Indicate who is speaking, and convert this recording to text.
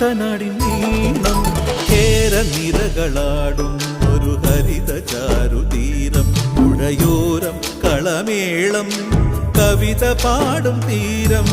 Speaker 1: കുട്ടനാടിൻ നീളം കേര നിരകളാടും ഒരു ഹരിത ചാരുതീരം പുഴയോരം കളമേളം കവിത പാടും തീരം.